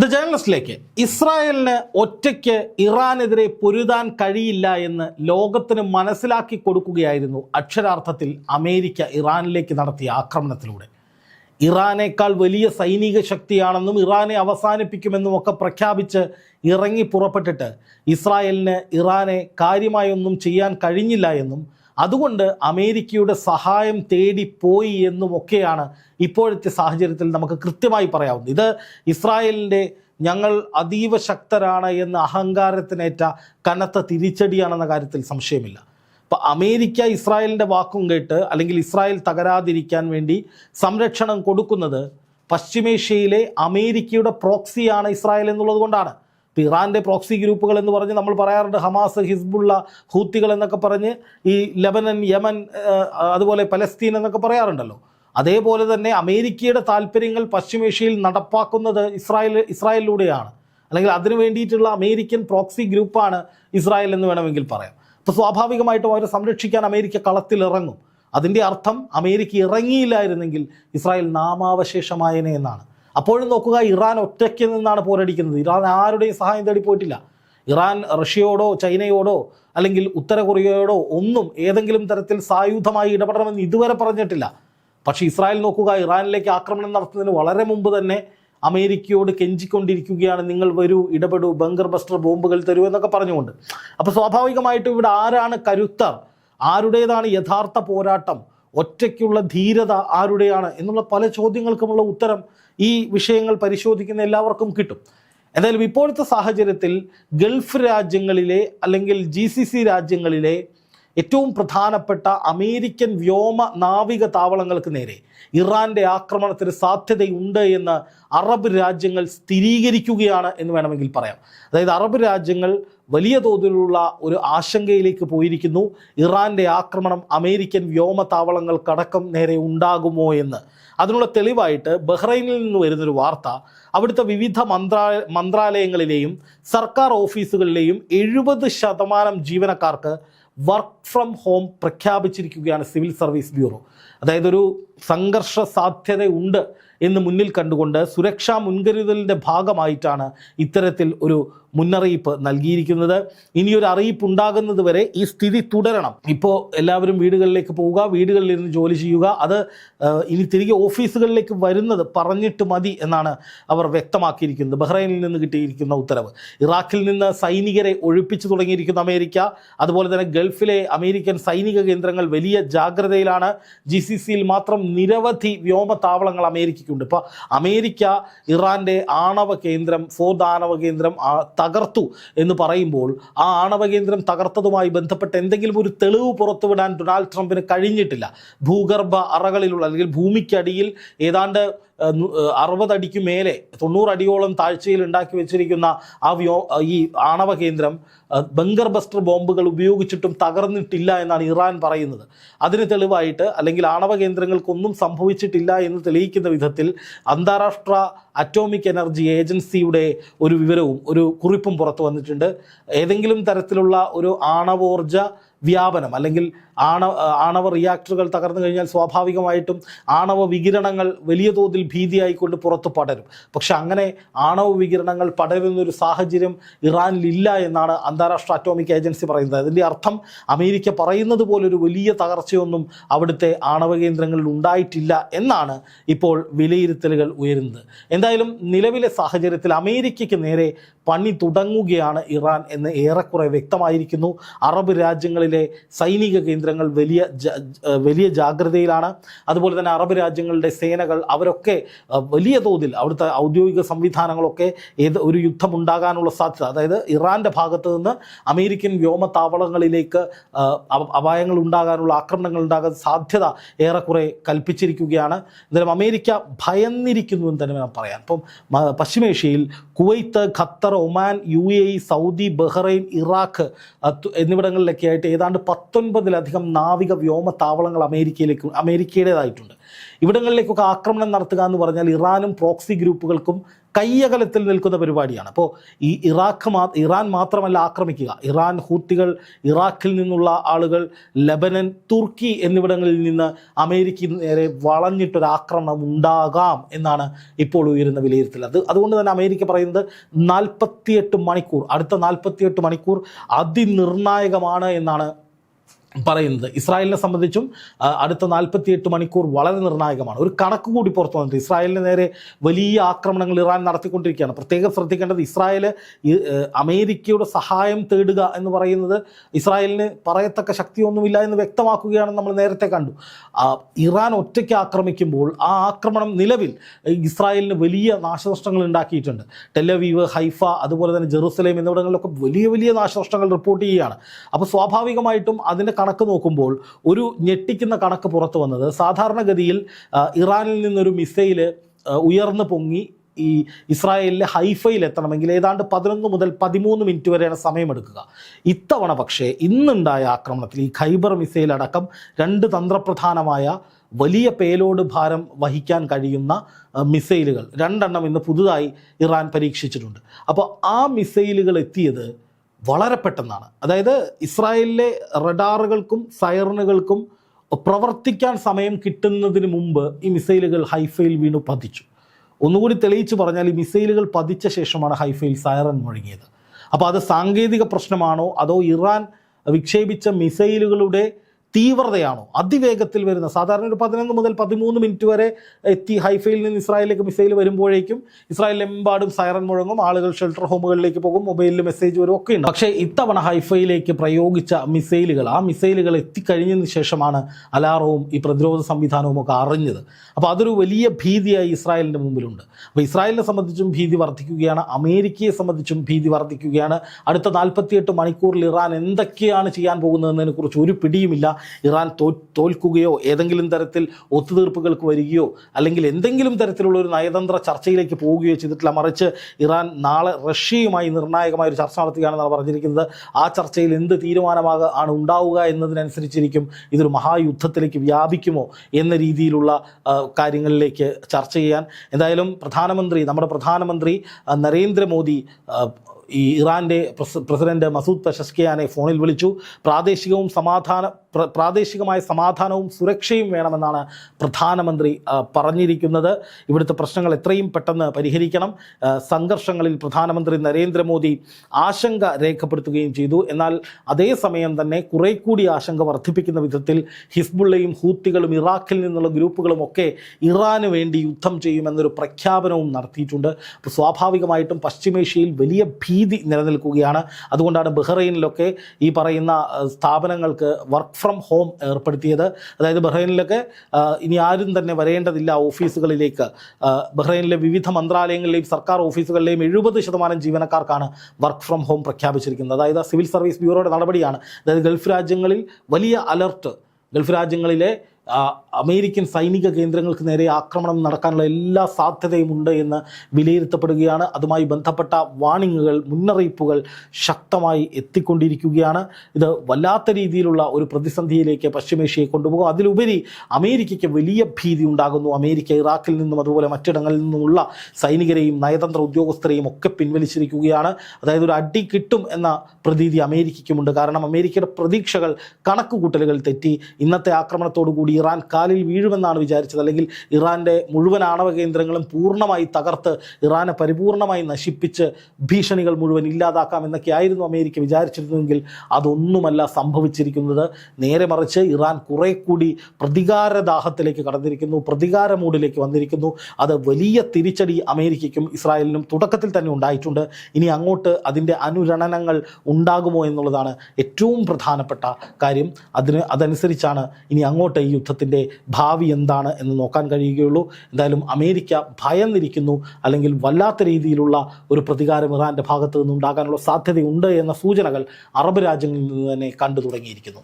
The ജേർണലിസ്റ്റിലേക്ക് ഇസ്രായേലിന് ഒറ്റയ്ക്ക് ഇറാനെതിരെ പൊരുതാൻ കഴിയില്ല എന്ന് ലോകത്തിന് മനസ്സിലാക്കി കൊടുക്കുകയായിരുന്നു അക്ഷരാർത്ഥത്തിൽ അമേരിക്ക ഇറാനിലേക്ക് നടത്തിയ ആക്രമണത്തിലൂടെ. ഇറാനേക്കാൾ വലിയ സൈനിക ശക്തിയാണെന്നും ഇറാനെ അവസാനിപ്പിക്കുമെന്നും ഒക്കെ പ്രഖ്യാപിച്ച് ഇറങ്ങി പുറപ്പെട്ടിട്ട് ഇസ്രായേലിന് ഇറാനെ കാര്യമായൊന്നും ചെയ്യാൻ കഴിഞ്ഞില്ല എന്നും അതുകൊണ്ട് അമേരിക്കയുടെ സഹായം തേടി പോയി എന്നുമൊക്കെയാണ് ഇപ്പോഴത്തെ സാഹചര്യത്തിൽ നമുക്ക് കൃത്യമായി പറയാവുന്നത്. ഇത് ഇസ്രായേലിന്റെ ഞങ്ങൾ അതീവ ശക്തരാണ് എന്ന അഹങ്കാരത്തിനേറ്റ കനത്ത തിരിച്ചടിയാണെന്ന കാര്യത്തിൽ സംശയമില്ല. അപ്പം അമേരിക്ക ഇസ്രായേലിന്റെ വാക്കും കേട്ട് അല്ലെങ്കിൽ ഇസ്രായേൽ തകരാതിരിക്കാൻ വേണ്ടി സംരക്ഷണം കൊടുക്കുന്നത് പശ്ചിമേഷ്യയിലെ അമേരിക്കയുടെ പ്രോക്സിയാണ് ഇസ്രായേൽ എന്നുള്ളത് കൊണ്ടാണ്. ഇപ്പോൾ ഇറാന്റെ പ്രോക്സി ഗ്രൂപ്പുകൾ എന്ന് പറഞ്ഞ് നമ്മൾ പറയാറുണ്ട് ഹമാസ് ഹിസ്ബുള്ള ഹൂത്തികൾ എന്നൊക്കെ പറഞ്ഞ് ഈ ലെബനൻ യമൻ അതുപോലെ പലസ്തീൻ എന്നൊക്കെ പറയാറുണ്ടല്ലോ. അതേപോലെ തന്നെ അമേരിക്കയുടെ താല്പര്യങ്ങൾ പശ്ചിമേഷ്യയിൽ നടപ്പാക്കുന്നത് ഇസ്രായേൽ ഇസ്രായേലിലൂടെയാണ്. അല്ലെങ്കിൽ അതിനു വേണ്ടിയിട്ടുള്ള അമേരിക്കൻ പ്രോക്സി ഗ്രൂപ്പാണ് ഇസ്രായേൽ എന്ന് വേണമെങ്കിൽ പറയാം. അപ്പോൾ സ്വാഭാവികമായിട്ടും അവരെ സംരക്ഷിക്കാൻ അമേരിക്ക കളത്തിൽ ഇറങ്ങും അതിന്റെ അർത്ഥം അമേരിക്ക ഇറങ്ങിയില്ലായിരുന്നെങ്കിൽ ഇസ്രായേൽ നാമാവശേഷമായനെ എന്നാണ്. അപ്പോഴും നോക്കുക ഇറാൻ ഒറ്റയ്ക്ക് നിന്നാണ് പോരടിക്കുന്നത്. ഇറാൻ ആരുടെയും സഹായം തേടി പോയിട്ടില്ല. ഇറാൻ റഷ്യയോടോ ചൈനയോടോ അല്ലെങ്കിൽ ഉത്തര കൊറിയയോടോ ഒന്നും ഏതെങ്കിലും തരത്തിൽ സായുധമായി ഇടപെടണമെന്ന് ഇതുവരെ പറഞ്ഞിട്ടില്ല. പക്ഷേ ഇസ്രായേൽ നോക്കുക ഇറാനിലേക്ക് ആക്രമണം നടത്തുന്നതിന് വളരെ മുമ്പ് തന്നെ അമേരിക്കയോട് കെഞ്ചിക്കൊണ്ടിരിക്കുകയാണ് നിങ്ങൾ വരൂ ഇടപെടൂ ബങ്കർ ബസ്റ്റർ ബോംബുകൾ തരൂ എന്നൊക്കെ പറഞ്ഞുകൊണ്ട്. അപ്പോൾ സ്വാഭാവികമായിട്ടും ഇവിടെ ആരാണ് കരുത്തർ? ആരുടേതാണ് യഥാർത്ഥ പോരാട്ടം? ഒറ്റയ്ക്കുള്ള ധീരത ആരുടെയാണ്? എന്നുള്ള പല ചോദ്യങ്ങൾക്കുമുള്ള ഉത്തരം ഈ വിഷയങ്ങൾ പരിശോധിക്കുന്ന എല്ലാവർക്കും കിട്ടും. എന്തായാലും ഇപ്പോഴത്തെ സാഹചര്യത്തിൽ ഗൾഫ് രാജ്യങ്ങളിലെ അല്ലെങ്കിൽ ജി സി സി രാജ്യങ്ങളിലെ ഏറ്റവും പ്രധാനപ്പെട്ട അമേരിക്കൻ വ്യോമ നാവിക താവളങ്ങൾക്ക് നേരെ ഇറാന്റെ ആക്രമണത്തിന് സാധ്യതയുണ്ട് എന്ന് അറബ് രാജ്യങ്ങൾ സ്ഥിരീകരിക്കുകയാണ് എന്ന് വേണമെങ്കിൽ പറയാം. അതായത് അറബ് രാജ്യങ്ങൾ വലിയ തോതിലുള്ള ഒരു ആശങ്കയിലേക്ക് പോയിരിക്കുന്നു. ഇറാന്റെ ആക്രമണം അമേരിക്കൻ വ്യോമ താവളങ്ങൾക്കടക്കം നേരെ ഉണ്ടാകുമോ എന്ന്. അതിനുള്ള തെളിവായിട്ട് ബഹ്റൈനിൽ നിന്ന് വരുന്നൊരു വാർത്ത അവിടുത്തെ വിവിധ മന്ത്രാ മന്ത്രാലയങ്ങളിലെയും സർക്കാർ ഓഫീസുകളിലെയും എഴുപത് ശതമാനം ജീവനക്കാർക്ക് വർക്ക് ഫ്രം ഹോം പ്രഖ്യാപിച്ചിരിക്കുകയാണ് സിവിൽ സർവീസ് ബ്യൂറോ. അതായത് ഒരു സംഘർഷ സാധ്യതയുണ്ട് എന്ന് മുന്നിൽ കണ്ടുകൊണ്ട് സുരക്ഷാ മുൻകരുതലിന്റെ ഭാഗമായിട്ടാണ് ഇത്തരത്തിൽ ഒരു മുന്നറിയിപ്പ് നൽകിയിരിക്കുന്നത്. ഇനിയൊരു അറിയിപ്പ് ഉണ്ടാകുന്നത് വരെ ഈ സ്ഥിതി തുടരണം. ഇപ്പോൾ എല്ലാവരും വീടുകളിലേക്ക് പോവുക വീടുകളിലിരുന്ന് ജോലി ചെയ്യുക അത് ഇനി തിരികെ ഓഫീസുകളിലേക്ക് വരുന്നത് പറഞ്ഞിട്ട് മതി എന്നാണ് അവർ വ്യക്തമാക്കിയിരിക്കുന്നത്. ബഹ്റൈനിൽ നിന്ന് കിട്ടിയിരിക്കുന്ന ഉത്തരവ്. ഇറാഖിൽ നിന്ന് സൈനികരെ ഒഴിപ്പിച്ചു തുടങ്ങിയിരിക്കുന്ന അമേരിക്ക. അതുപോലെ തന്നെ ഗൾഫിലെ അമേരിക്കൻ സൈനിക കേന്ദ്രങ്ങൾ വലിയ ജാഗ്രതയിലാണ് ജി സി സിയിൽ മാത്രം നിരവധി വ്യോമ താവളങ്ങൾ അമേരിക്കയ്ക്കുണ്ട്. ഇപ്പോൾ അമേരിക്ക ഇറാന്റെ ആണവ കേന്ദ്രം ഫോർത്ത് ആണവ കേന്ദ്രം തകർത്തു എന്ന് പറയുമ്പോൾ ആ ആണവ കേന്ദ്രം തകർത്തതുമായി ബന്ധപ്പെട്ട് എന്തെങ്കിലും ഒരു തെളിവ് പുറത്തുവിടാൻ ഡൊണാൾഡ് ട്രംപിന് കഴിഞ്ഞിട്ടില്ല. ഭൂഗർഭ അറകളിലുള്ള അല്ലെങ്കിൽ ഭൂമിക്കടിയിൽ ഏതാണ്ട് അറുപതടിക്കു മേലെ തൊണ്ണൂറടിയോളം താഴ്ചയിൽ ഉണ്ടാക്കി വെച്ചിരിക്കുന്ന ആ വ്യോ ഈ ആണവ കേന്ദ്രം ബങ്കർ ബസ്റ്റർ ബോംബുകൾ ഉപയോഗിച്ചിട്ടും തകർന്നിട്ടില്ല എന്നാണ് ഇറാൻ പറയുന്നത്. അതിന് തെളിവായിട്ട് അല്ലെങ്കിൽ ആണവ കേന്ദ്രങ്ങൾക്കൊന്നും സംഭവിച്ചിട്ടില്ല എന്ന് തെളിയിക്കുന്ന വിധത്തിൽ അന്താരാഷ്ട്ര അറ്റോമിക് എനർജി ഏജൻസിയുടെ ഒരു വിവരവും ഒരു കുറിപ്പും പുറത്തു വന്നിട്ടുണ്ട്. ഏതെങ്കിലും തരത്തിലുള്ള ഒരു ആണവോർജ വ്യാപനം അല്ലെങ്കിൽ ആണ ആണവ റിയാക്ടറുകൾ തകർന്നു കഴിഞ്ഞാൽ സ്വാഭാവികമായിട്ടും ആണവ വികിരണങ്ങൾ വലിയ തോതിൽ ഭീതിയായിക്കൊണ്ട് പുറത്ത് പടരും. പക്ഷെ അങ്ങനെ ആണവ വികിരണങ്ങൾ പടരുന്നൊരു സാഹചര്യം ഇറാനിലില്ല എന്നാണ് അന്താരാഷ്ട്ര അറ്റോമിക് ഏജൻസി പറയുന്നത്. അതിന്റെ അർത്ഥം അമേരിക്ക പറയുന്നത് പോലൊരു വലിയ തകർച്ചയൊന്നും അവിടുത്തെ ആണവ കേന്ദ്രങ്ങളിൽ ഉണ്ടായിട്ടില്ല എന്നാണ് ഇപ്പോൾ വിലയിരുത്തലുകൾ ഉയരുന്നത്. എന്തായാലും നിലവിലെ സാഹചര്യത്തിൽ അമേരിക്കയ്ക്ക് നേരെ പണി തുടങ്ങുകയാണ് ഇറാൻ എന്ന് ഏറെക്കുറെ വ്യക്തമായിരിക്കുന്നു. അറബ് രാജ്യങ്ങളിലെ സൈനിക കേന്ദ്രങ്ങൾ വലിയ വലിയ ജാഗ്രതയിലാണ്. അതുപോലെ തന്നെ അറബ് രാജ്യങ്ങളുടെ സേനകൾ അവരൊക്കെ വലിയ തോതിൽ അവിടുത്തെ ഔദ്യോഗിക സംവിധാനങ്ങളൊക്കെ ഏത് ഒരു യുദ്ധമുണ്ടാകാനുള്ള സാധ്യത അതായത് ഇറാന്റെ ഭാഗത്ത് നിന്ന് അമേരിക്കൻ വ്യോമതാവളങ്ങളിലേക്ക് അഹ്, അപായങ്ങൾ ഉണ്ടാകാനുള്ള ആക്രമണങ്ങൾ ഉണ്ടാകാൻ സാധ്യത ഏറെക്കുറെ കൽപ്പിച്ചിരിക്കുകയാണ്. എന്തായാലും അമേരിക്ക ഭയന്നിരിക്കുന്നു എന്ന് തന്നെ വേണം പറയാൻ. ഇപ്പം പശ്ചിമേഷ്യയിൽ Kuwait Qatar Oman U A Saudi Bahrain Iraq എന്നിവിടങ്ങളിലൊക്കെ ആയിട്ട് ഏതാണ്ട് പത്തൊൻപതിലധികം നാവിക വ്യോമ താവളങ്ങൾ അമേരിക്കയിലേക്ക് അമേരിക്കയുടേതായിട്ടുണ്ട്. ഇവിടങ്ങളിലേക്കൊക്കെ ആക്രമണം നടത്തുക എന്ന് പറഞ്ഞാൽ ഇറാനും പ്രോക്സി ഗ്രൂപ്പുകൾക്കും കയ്യകലത്തിൽ നിൽക്കുന്ന പരിപാടിയാണ്. അപ്പോൾ ഈ ഇറാഖ് മാ ഇറാൻ മാത്രമല്ല ആക്രമിക്കുക. ഇറാൻ ഹൂത്തികൾ ഇറാഖിൽ നിന്നുള്ള ആളുകൾ ലബനൻ തുർക്കി എന്നിവിടങ്ങളിൽ നിന്ന് അമേരിക്ക നേരെ വളഞ്ഞിട്ടൊരു ആക്രമണം ഉണ്ടാകാം എന്നാണ് ഇപ്പോൾ ഉയരുന്ന വിലയിരുത്തൽ. അത് അതുകൊണ്ട് തന്നെ അമേരിക്ക പറയുന്നത് നാൽപ്പത്തിയെട്ട് മണിക്കൂർ അടുത്ത നാൽപ്പത്തിയെട്ട് മണിക്കൂർ അതിനിർണായകമാണ് എന്നാണ് പറയുന്നത്. ഇസ്രായേലിനെ സംബന്ധിച്ചും അടുത്ത നാൽപ്പത്തിയെട്ട് മണിക്കൂർ വളരെ നിർണായകമാണ്. ഒരു കണക്ക് കൂടി പുറത്തു വന്നിട്ട് ഇസ്രായേലിന് നേരെ വലിയ ആക്രമണങ്ങൾ ഇറാൻ നടത്തിക്കൊണ്ടിരിക്കുകയാണ്. പ്രത്യേകം ശ്രദ്ധിക്കേണ്ടത് ഇസ്രായേൽ അമേരിക്കയുടെ സഹായം തേടുക എന്ന് പറയുന്നത് ഇസ്രായേലിന് പറയത്തക്ക ശക്തിയൊന്നുമില്ല എന്ന് വ്യക്തമാക്കുകയാണ് നമ്മൾ നേരത്തെ കണ്ടു. ഇറാൻ ഒറ്റയ്ക്ക് ആക്രമിക്കുമ്പോൾ ആ ആക്രമണം നിലവിൽ ഇസ്രായേലിന് വലിയ നാശനഷ്ടങ്ങൾ ഉണ്ടാക്കിയിട്ടുണ്ട്. ടെലവീവ് ഹൈഫ അതുപോലെ തന്നെ ജെറുസലേം എന്നിവിടങ്ങളിലൊക്കെ വലിയ വലിയ നാശനഷ്ടങ്ങൾ റിപ്പോർട്ട് ചെയ്യുകയാണ്. അപ്പോൾ സ്വാഭാവികമായിട്ടും അതിന്റെ കണക്ക് നോക്കുമ്പോൾ ഒരു ഞെട്ടിക്കുന്ന കണക്ക് പുറത്തു വന്നത് സാധാരണഗതിയിൽ ഇറാനിൽ നിന്നൊരു മിസൈൽ ആ, ഉയർന്നു പൊങ്ങി ഈ ഇസ്രായേലിലെ ഹൈഫയിൽ എത്തണമെങ്കിൽ ഏതാണ്ട് പതിനൊന്ന് മുതൽ പതിമൂന്ന് മിനിറ്റ് വരെയാണ് സമയമെടുക്കുക. ഇത്തവണ പക്ഷേ ഇന്നുണ്ടായ ആക്രമണത്തിൽ ഈ ഖൈബർ മിസൈൽ അടക്കം രണ്ട് തന്ത്രപ്രധാനമായ വലിയ പേലോഡ് ഭാരം വഹിക്കാൻ കഴിയുന്ന മിസൈലുകൾ രണ്ടെണ്ണം ഇന്ന് പുതുതായി ഇറാൻ പരീക്ഷിച്ചിട്ടുണ്ട്. അപ്പോൾ ആ മിസൈലുകൾ എത്തിയത് വളരെ പെട്ടെന്നാണ്. അതായത് ഇസ്രായേലിലെ റഡാറുകൾക്കും സൈറനുകൾക്കും പ്രവർത്തിക്കാൻ സമയം കിട്ടുന്നതിന് മുമ്പ് ഈ മിസൈലുകൾ ഹൈഫയിൽ വീണു പതിച്ചു. ഒന്നുകൂടി തെളിയിച്ചു പറഞ്ഞാൽ ഈ മിസൈലുകൾ പതിച്ച ശേഷമാണ് ഹൈഫയിൽ സൈറൻ മുഴങ്ങിയത്. അപ്പോൾ അത് സാങ്കേതിക പ്രശ്നമാണോ? അതോ ഇറാൻ വിക്ഷേപിച്ച മിസൈലുകളുടെ തീവ്രതയാണോ? അതിവേഗത്തിൽ വരുന്ന സാധാരണ ഒരു പതിനൊന്ന് മുതൽ പതിമൂന്ന് മിനിറ്റ് വരെ എത്തി ഹൈഫയിൽ നിന്ന് ഇസ്രായേലിലേക്ക് മിസൈൽ വരുമ്പോഴേക്കും ഇസ്രായേലിലെമ്പാടും സൈറൻ മുഴങ്ങും ആളുകൾ ഷെൽട്ടർ ഹോമുകളിലേക്ക് പോകും മൊബൈലിൽ മെസ്സേജ് വരും ഒക്കെ ഉണ്ട്. പക്ഷേ ഇത്തവണ ഹൈഫയിലേക്ക് പ്രയോഗിച്ച മിസൈലുകൾ ആ മിസൈലുകൾ എത്തിക്കഴിഞ്ഞതിന് ശേഷമാണ് അലാറവും ഈ പ്രതിരോധ സംവിധാനവും ഒക്കെ അറിഞ്ഞത്. അപ്പോൾ അതൊരു വലിയ ഭീതിയായി ഇസ്രായേലിന്റെ മുമ്പിലുണ്ട്. അപ്പോൾ ഇസ്രായേലിനെ സംബന്ധിച്ചും ഭീതി വർദ്ധിക്കുകയാണ് അമേരിക്കയെ സംബന്ധിച്ചും ഭീതി വർദ്ധിക്കുകയാണ്. അടുത്ത നാൽപ്പത്തിയെട്ട് മണിക്കൂറിൽ ഇറാൻ എന്തൊക്കെയാണ് ചെയ്യാൻ പോകുന്നതെന്നതിനെക്കുറിച്ച് ഒരു പിടിയുമില്ല. ഇറാൻ തോ തോൽക്കുകയോ ഏതെങ്കിലും തരത്തിൽ ഒത്തുതീർപ്പുകൾക്ക് വരികയോ അല്ലെങ്കിൽ എന്തെങ്കിലും തരത്തിലുള്ള ഒരു നയതന്ത്ര ചർച്ചയിലേക്ക് പോവുകയോ ചെയ്തിട്ടില്ല. മറിച്ച് ഇറാൻ നാളെ റഷ്യയുമായി നിർണായകമായ ഒരു ചർച്ച നടത്തുകയാണെന്നാണ് പറഞ്ഞിരിക്കുന്നത്. ആ ചർച്ചയിൽ എന്ത് തീരുമാനമാക ആണ് ഉണ്ടാവുക എന്നതിനനുസരിച്ചിരിക്കും ഇതൊരു മഹായുദ്ധത്തിലേക്ക് വ്യാപിക്കുമോ എന്ന രീതിയിലുള്ള കാര്യങ്ങളിലേക്ക് ചർച്ച ചെയ്യാൻ. എന്തായാലും പ്രധാനമന്ത്രി നമ്മുടെ പ്രധാനമന്ത്രി നരേന്ദ്രമോദി ഈ ഇറാന്റെ പ്രസിഡന്റ് മസൂദ് പെഷസ്കിയാനെ ഫോണിൽ വിളിച്ചു. പ്രാദേശികവും സമാധാന പ്രാദേശികമായ സമാധാനവും സുരക്ഷയും വേണമെന്നാണ് പ്രധാനമന്ത്രി പറഞ്ഞിരിക്കുന്നത്. ഇവിടുത്തെ പ്രശ്നങ്ങൾ എത്രയും പെട്ടെന്ന് പരിഹരിക്കണം. സംഘർഷങ്ങളിൽ പ്രധാനമന്ത്രി നരേന്ദ്രമോദി ആശങ്ക രേഖപ്പെടുത്തുകയും ചെയ്തു. എന്നാൽ അതേസമയം തന്നെ കുറെ കൂടി ആശങ്ക വർദ്ധിപ്പിക്കുന്ന വിധത്തിൽ ഹിസ്ബുള്ളയും ഹൂത്തികളും ഇറാഖിൽ നിന്നുള്ള ഗ്രൂപ്പുകളും ഒക്കെ ഇറാന് വേണ്ടി യുദ്ധം ചെയ്യുമെന്നൊരു പ്രഖ്യാപനവും നടത്തിയിട്ടുണ്ട്. അപ്പോൾ സ്വാഭാവികമായിട്ടും പശ്ചിമേഷ്യയിൽ വലിയ ഭീതി നിലനിൽക്കുകയാണ്. അതുകൊണ്ടാണ് ബഹ്റൈനിലൊക്കെ ഈ പറയുന്ന സ്ഥാപനങ്ങൾക്ക് വർക്ക് ഫ്രം ഹോം ഏർപ്പെടുത്തിയത്. അതായത് ബഹ്റൈനിലൊക്കെ ഇനി ആരും തന്നെ വരേണ്ടതില്ല ഓഫീസുകളിലേക്ക്. ബഹ്റൈനിലെ വിവിധ മന്ത്രാലയങ്ങളിലെയും സർക്കാർ ഓഫീസുകളിലെയും എഴുപത് ശതമാനം ജീവനക്കാർക്കാണ് വർക്ക് ഫ്രം ഹോം പ്രഖ്യാപിച്ചിരിക്കുന്നത്. അതായത് സിവിൽ സർവീസ് ബ്യൂറോയുടെ നടപടിയാണ്. അതായത് ഗൾഫ് രാജ്യങ്ങളിൽ വലിയ അലർട്ട് ഗൾഫ് രാജ്യങ്ങളിലെ അമേരിക്കൻ സൈനിക കേന്ദ്രങ്ങൾക്ക് നേരെ ആക്രമണം നടക്കാനുള്ള എല്ലാ സാധ്യതയും ഉണ്ട് എന്ന് വിലയിരുത്തപ്പെടുകയാണ്. അതുമായി ബന്ധപ്പെട്ട വാണിങ്ങുകൾ മുന്നറിയിപ്പുകൾ ശക്തമായി എത്തിക്കൊണ്ടിരിക്കുകയാണ്. ഇത് വല്ലാത്ത രീതിയിലുള്ള ഒരു പ്രതിസന്ധിയിലേക്ക് പശ്ചിമേഷ്യയെ കൊണ്ടുപോകും. അതിലുപരി അമേരിക്കയ്ക്ക് വലിയ ഭീതി ഉണ്ടാകുന്നു. അമേരിക്ക ഇറാഖിൽ നിന്നും അതുപോലെ മറ്റിടങ്ങളിൽ നിന്നുമുള്ള സൈനികരെയും നയതന്ത്ര ഉദ്യോഗസ്ഥരെയും ഒക്കെ പിൻവലിച്ചിരിക്കുകയാണ്. അതായത് ഒരു അടി കിട്ടും എന്ന പ്രതീതി അമേരിക്കയ്ക്കുമുണ്ട്. കാരണം അമേരിക്കയുടെ പ്രതീക്ഷകൾ കണക്കുകൂട്ടലുകൾ തെറ്റി. ഇന്നത്തെ ആക്രമണത്തോടു കൂടി ഇറാൻ കാലിൽ വീഴുമെന്നാണ് വിചാരിച്ചത്. അല്ലെങ്കിൽ ഇറാന്റെ മുഴുവൻ ആണവ കേന്ദ്രങ്ങളും പൂർണമായി തകർത്ത് ഇറാനെ പരിപൂർണമായി നശിപ്പിച്ച് ഭീഷണികൾ മുഴുവൻ ഇല്ലാതാക്കാം എന്നൊക്കെയായിരുന്നു അമേരിക്ക വിചാരിച്ചിരുന്നുവെങ്കിൽ അതൊന്നുമല്ല സംഭവിച്ചിരിക്കുന്നത്. നേരെ മറിച്ച് ഇറാൻ കുറെ കൂടി പ്രതികാരദാഹത്തിലേക്ക് കടന്നിരിക്കുന്നു പ്രതികാര മൂഡിലേക്ക് വന്നിരിക്കുന്നു. അത് വലിയ തിരിച്ചടി അമേരിക്കയ്ക്കും ഇസ്രായേലിനും തുടക്കത്തിൽ തന്നെ ഉണ്ടായിട്ടുണ്ട്. ഇനി അങ്ങോട്ട് അതിന്റെ അനുരണനങ്ങൾ ഉണ്ടാകുമോ എന്നുള്ളതാണ് ഏറ്റവും പ്രധാനപ്പെട്ട കാര്യം. അതിന് അതനുസരിച്ചാണ് ഇനി അങ്ങോട്ട് ഈ യുദ്ധത്തിന്റെ ഭാവി എന്താണ് എന്ന് നോക്കാൻ കഴിയുകയുള്ളൂ. എന്തായാലും അമേരിക്ക ഭയന്നിരിക്കുന്നു. അല്ലെങ്കിൽ വല്ലാത്ത രീതിയിലുള്ള ഒരു പ്രതികാരം ഇറാന്റെ ഭാഗത്ത് നിന്നുണ്ടാകാനുള്ള സാധ്യതയുണ്ട് എന്ന സൂചനകൾ അറബ് രാജ്യങ്ങളിൽ നിന്ന് തന്നെ കണ്ടു തുടങ്ങിയിരിക്കുന്നു.